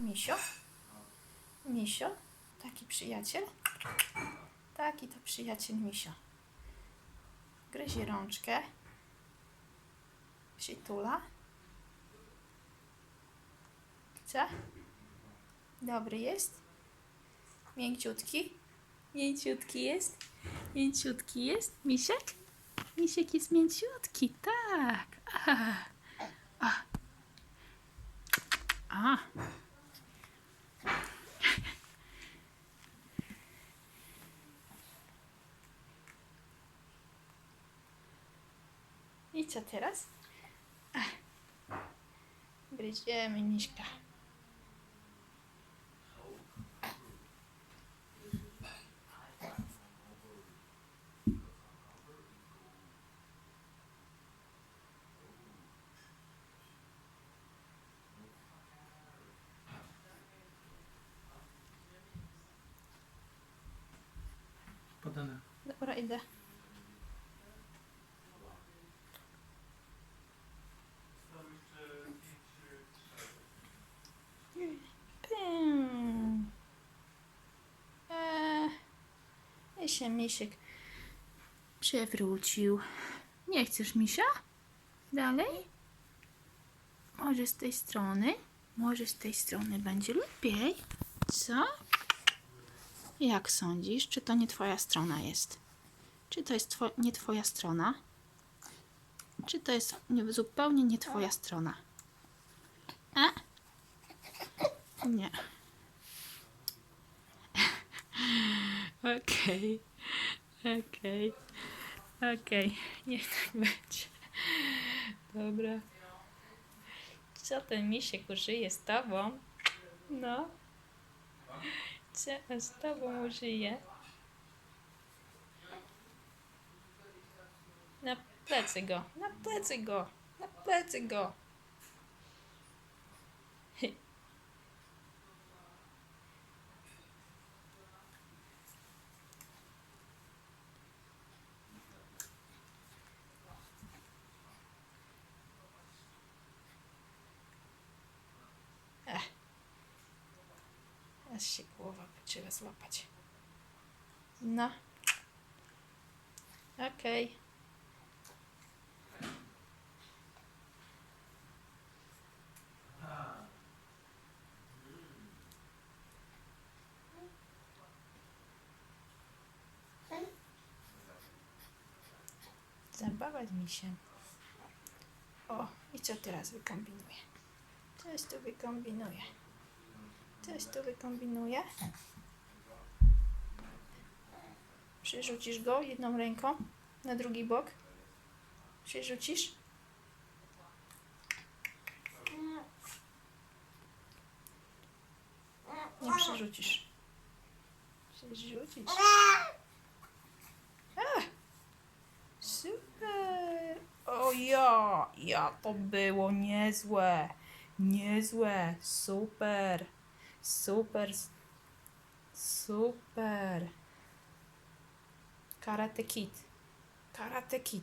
Misio? Misio? Taki przyjaciel? Taki to przyjaciel Misio. Gryzie rączkę. Przytula. Co? Dobry jest? Mięciutki? Mięciutki jest? Mięciutki jest? Misiek? Misiek jest mięciutki, tak. A. A. I co teraz? Ach. Gryziemy. Podane. Dobra, idę. I się misiek przewrócił. Nie chcesz misia? Dalej? Może z tej strony? Może z tej strony będzie lepiej? Co? Jak sądzisz, czy to nie twoja strona jest? Czy to jest two- nie twoja strona? Czy to jest nie, zupełnie nie twoja strona? A? Nie. Okej. Okej. Okej. Niech tak będzie. Dobra. Co ten misiek użyje z tobą? No. Co z tobą użyje? Na plecy go, na plecy go, na plecy go. Aż się głowa trzeba złapać. No. Okej. Zabawa z misiem. O, i co teraz wykombinuję? Coś tu wykombinuję. Coś tu wykombinuję. Przerzucisz go jedną ręką na drugi bok. Przerzucisz. Nie przerzucisz. Przerzucisz. Super. O ja, ja to było niezłe. Niezłe. Super. Super. Super. Karate Kid. Karate Kid.